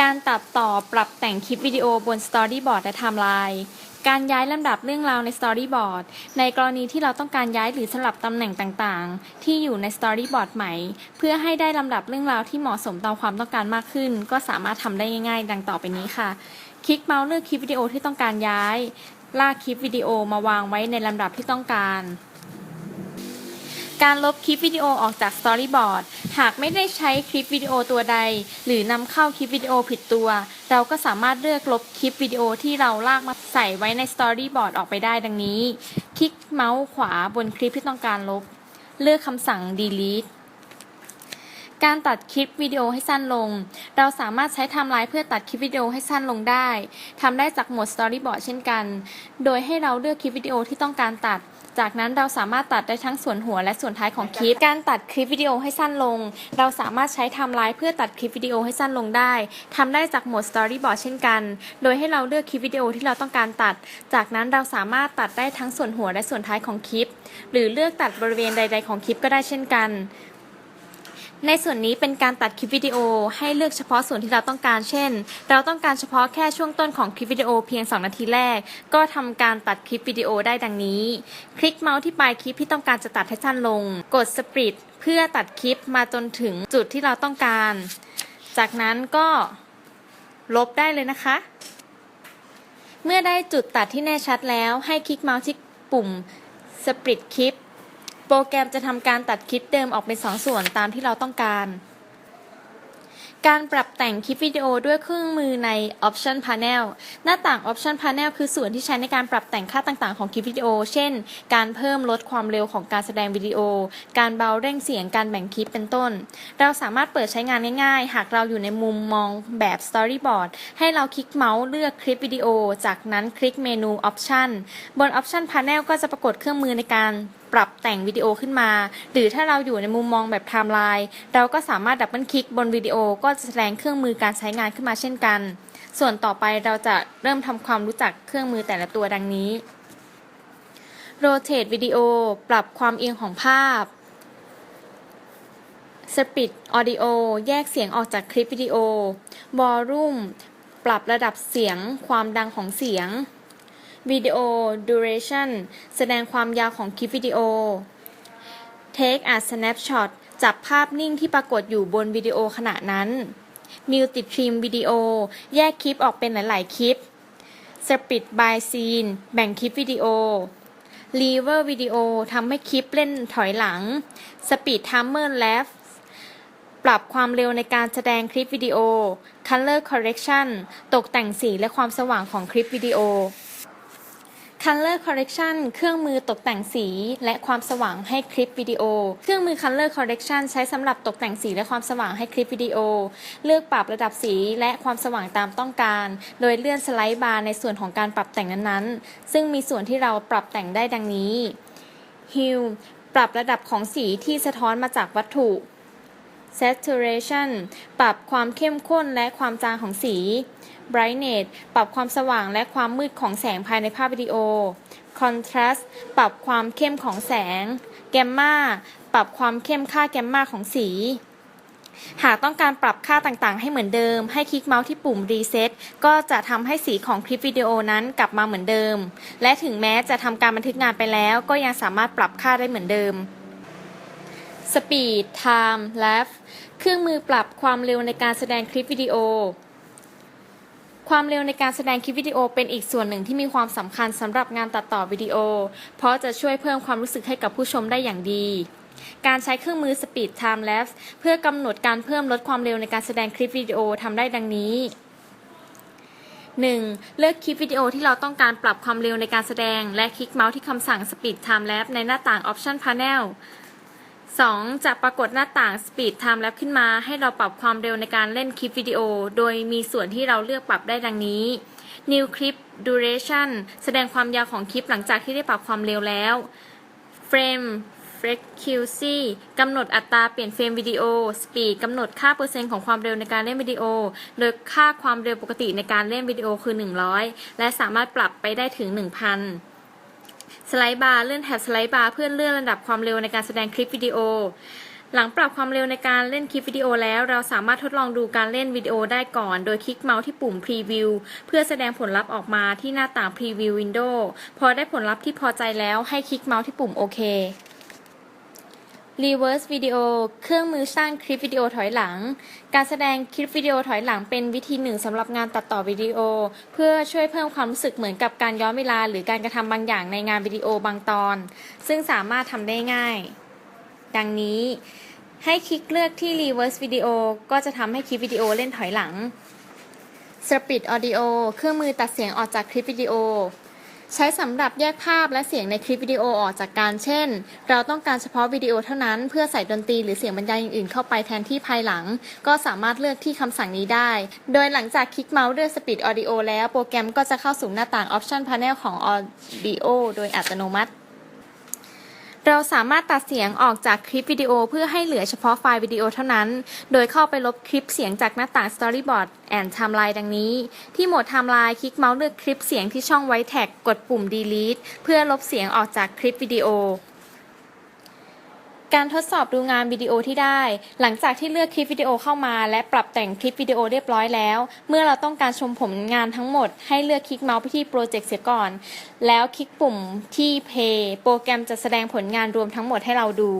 การตัดต่อปรับแต่งคลิปวิดีโอบน Storyboard และไทม์ไลน์การย้ายลำดับเรื่องราวใน Storyboard ในกรณีที่เราต้องการย้ายหรือสลับตำแหน่งต่างๆ ที่อยู่ใน Storyboard ใหม่ เพื่อให้ได้ลำดับเรื่องราวที่เหมาะสมตามความต้องการมากขึ้น ก็สามารถทำได้ง่าย ๆ ดังต่อไปนี้ค่ะ คลิกเมาส์เลือกคลิปวิดีโอที่ต้องการย้าย ลากคลิปวิดีโอมาวางไว้ในลำดับที่ต้องการ การลบคลิปวิดีโอออกจาก Storyboard หากไม่ได้ใช้คลิปวิดีโอตัวใด หรือนำเข้าคลิปวิดีโอผิดตัว เราก็สามารถเลือกลบคลิปวิดีโอที่เราลากมาใส่ไว้ใน Storyboard ออกไปได้ดังนี้ คลิกเมาส์ขวาบนคลิปที่ต้องการลบ เลือกคำสั่ง delete การตัดคลิปวิดีโอให้สั้นลง เราสามารถใช้ไทม์ไลน์เพื่อตัดคลิปวิดีโอให้สั้นลงได้ ทำได้จากโหมด Storyboard เช่นกัน โดยให้เราเลือกคลิปวิดีโอที่ต้องการตัด จากนั้นเราสามารถตัดได้ทั้งส่วนหัวและส่วนท้ายของคลิป การตัดคลิปวิดีโอให้สั้นลง เราสามารถใช้ไทม์ไลน์เพื่อตัดคลิปวิดีโอให้สั้นลงได้ ทำได้จากโหมด Storyboard เช่นกัน โดยให้เราเลือกคลิปวิดีโอที่เราต้องการตัด จากนั้นเราสามารถตัดได้ทั้งส่วนหัวและส่วนท้ายของคลิป หรือเลือกตัดบริเวณใด ๆ ของคลิปก็ได้เช่นกัน ในส่วนนี้เป็นการตัดคลิปวิดีโอให้เลือกเฉพาะส่วนที่เราต้องการ เช่น เราต้องการเฉพาะแค่ช่วงต้นของคลิปวิดีโอเพียง 2 นาทีแรก ก็ทำการตัดคลิปวิดีโอได้ดังนี้ คลิกเมาส์ที่ปลายคลิปที่ต้องการจะตัดให้สั้นลง กดสปริตเพื่อตัดคลิปมาจนถึงจุดที่เราต้องการ จากนั้นก็ลบได้เลยนะคะ เมื่อได้จุดตัดที่แน่ชัดแล้ว ให้คลิกเมาส์ที่ปุ่มสปริตคลิป โปรแกรมจะทำการตัดคลิปเดิมออกเป็นสองส่วนตามที่เราต้องการ การปรับแต่งคลิปวิดีโอด้วยเครื่องมือใน Option Panel หน้าต่าง Option Panel คือส่วนที่ใช้ในการปรับแต่งค่าต่างๆ ของคลิปวิดีโอ เช่น การเพิ่มลดความเร็วของการแสดงวิดีโอ การเบาเร่งเสียง การแบ่งคลิปเป็นต้น เราสามารถเปิดใช้งานง่ายๆ หากเราอยู่ในมุมมองแบบ Storyboard ให้เราคลิกเมาส์เลือกคลิปวิดีโอ จากนั้นคลิกเมนู Option บน Option Panel ก็จะปรากฏเครื่องมือในการ ปรับแต่งวิดีโอขึ้นมา หรือถ้าเราอยู่ในมุมมองแบบไทม์ไลน์เราก็สามารถดับเบิลคลิกบนวิดีโอก็จะแสดงเครื่องมือการใช้งานขึ้นมาเช่นกัน ส่วนต่อไปเราจะเริ่มทำความรู้จักเครื่องมือแต่ละตัวดังนี้ Rotate วิดีโอปรับความเอียงของภาพ Speed Audio แยกเสียงออกจากคลิปวิดีโอ Volume ปรับระดับเสียงความดังของเสียง วิดีโอ duration แสดงความยาวของคลิปวิดีโอ take a snapshot จับภาพนิ่งที่ปรากฏอยู่บนวิดีโอขณะนั้น multi trim วิดีโอ แยกคลิปออกเป็นหลาย ๆ คลิป split by scene แบ่งคลิปวิดีโอ lever วิดีโอทำให้คลิปเล่นถอยหลัง speed timer left ปรับความเร็วในการแสดงคลิปวิดีโอ color correction ตกแต่งสีและความสว่างของคลิปวิดีโอ Color Correction เครื่องมือตกแต่งสี และความสว่างให้คลิปวิดีโอ เครื่องมือ Color Correction ใช้สำหรับตกแต่งสีและความสว่างให้คลิปวิดีโอ เลือกปรับระดับสีและความสว่างตามต้องการ โดยเลื่อนสไลด์บาร์ในส่วนของการปรับแต่งนั้นๆ ซึ่งมีส่วนที่เราปรับแต่งได้ดังนี้ Hue ปรับระดับของสีที่สะท้อนมาจากวัตถุ Saturation ปรับความเข้มข้นและความจางของสี Brightness ปรับความสว่างและความมืดของแสงภายในภาพวิดีโอ Contrast ปรับความเข้มของแสง Gamma ปรับความเข้มค่าแกมมาของสีหากต้องการปรับค่าต่างๆ ให้เหมือนเดิม ให้คลิกเมาส์ที่ปุ่ม Reset ก็จะทำให้สีของคลิปวิดีโอนั้นกลับมาเหมือนเดิม และถึงแม้จะทำการบันทึกงานไปแล้ว ก็ยังสามารถปรับค่าได้เหมือนเดิม Speed Time Lapse เครื่องมือปรับความเร็วในการแสดงคลิปวิดีโอ ความเร็วในการแสดงคลิปวิดีโอเป็นอีกส่วนหนึ่งที่มีความสำคัญสำหรับงานตัดต่อวิดีโอ เพราะจะช่วยเพิ่มความรู้สึกให้กับผู้ชมได้อย่างดี การใช้เครื่องมือ Speed Time Lapse เพื่อกำหนดการเพิ่มลดความเร็วในการแสดงคลิปวิดีโอทำได้ดังนี้ 1. เลือกคลิปวิดีโอที่เราต้องการปรับความเร็วในการแสดง และคลิกเมาส์ที่คำสั่ง Speed Time Lapse ในหน้าต่าง Option Panel 2. จะปรากฏหน้าต่าง Speed Time Lap ขึ้นมา ให้เราปรับความเร็วในการเล่นคลิปวิดีโอ โดยมีส่วนที่เราเลือกปรับได้ดังนี้ New Clip Duration แสดงความยาวของคลิปหลังจากที่ได้ปรับความเร็วแล้ว Frame Frequency กำหนดอัตราเปลี่ยนเฟรมวิดีโอ Speed กำหนดค่าเปอร์เซ็นต์ของความเร็วในการเล่นวิดีโอ โดยค่าความเร็วปกติในการเล่นวิดีโอคือ 100 และสามารถปรับไปได้ถึง 1,000 สไลด์บาร์เลื่อนแถบสไลด์บาร์เพื่อเลื่อนระดับความเร็วในการแสดงคลิปวิดีโอ หลังปรับความเร็วในการเล่นคลิปวิดีโอแล้ว เราสามารถทดลองดูการเล่นวิดีโอได้ก่อน โดยคลิกเมาส์ที่ปุ่ม Preview เพื่อแสดงผลลัพธ์ออกมาที่หน้าต่าง Preview Window พอได้ผลลัพธ์ที่พอใจแล้วให้คลิกเมาส์ที่ปุ่มโอเค Reverse Video เครื่องมือสร้างคลิปวิดีโอถอยหลัง การแสดงคลิปวิดีโอถอยหลังเป็นวิธีหนึ่งสำหรับงานตัดต่อวิดีโอ เพื่อช่วยเพิ่มความรู้สึกเหมือนกับการย้อนเวลา หรือการกระทำบางอย่างในงานวิดีโอบางตอน ซึ่งสามารถทำได้ง่าย ดังนี้ ให้คลิกเลือกที่ Reverse Video ก็จะทำให้คลิปวิดีโอเล่นถอยหลัง Split Audio เครื่องมือตัดเสียงออกจากคลิปวิดีโอ ใช้สำหรับแยกภาพและเสียงในคลิปวิดีโอออกจากกัน เช่น เราต้องการเฉพาะวิดีโอเท่านั้น เพื่อใส่ดนตรีหรือเสียงบรรยายอื่นๆเข้าไปแทนที่ภายหลัง ก็สามารถเลือกที่คำสั่งนี้ได้ โดยหลังจากคลิกเมาส์เลือก Speed Audio แล้ว โปรแกรมก็จะเข้าสู่หน้าต่าง Option Panel ของ Audio โดยอัตโนมัติ เราสามารถตัดเสียงออกจากคลิปวิดีโอเพื่อให้เหลือเฉพาะไฟล์วิดีโอเท่านั้น โดยเข้าไปลบคลิปเสียงจากหน้าต่าง Storyboard and Timeline ดังนี้ ที่โหมด Timeline คลิกเมาส์เลือกคลิปเสียงที่ช่องไว้แท็กกดปุ่ม Delete เพื่อลบเสียงออกจากคลิปวิดีโอ การทดสอบดูงานวิดีโอที่ได้ หลังจากที่เลือกคลิปวิดีโอเข้ามา และปรับแต่งคลิปวิดีโอเรียบร้อยแล้ว เมื่อเราต้องการชมผลงานทั้งหมด ให้เลือกคลิกเมาส์ไปที่โปรเจกต์เสียก่อน แล้วคลิกปุ่มที่ Play โปรแกรมจะแสดงผลงานรวมทั้งหมดให้เราดู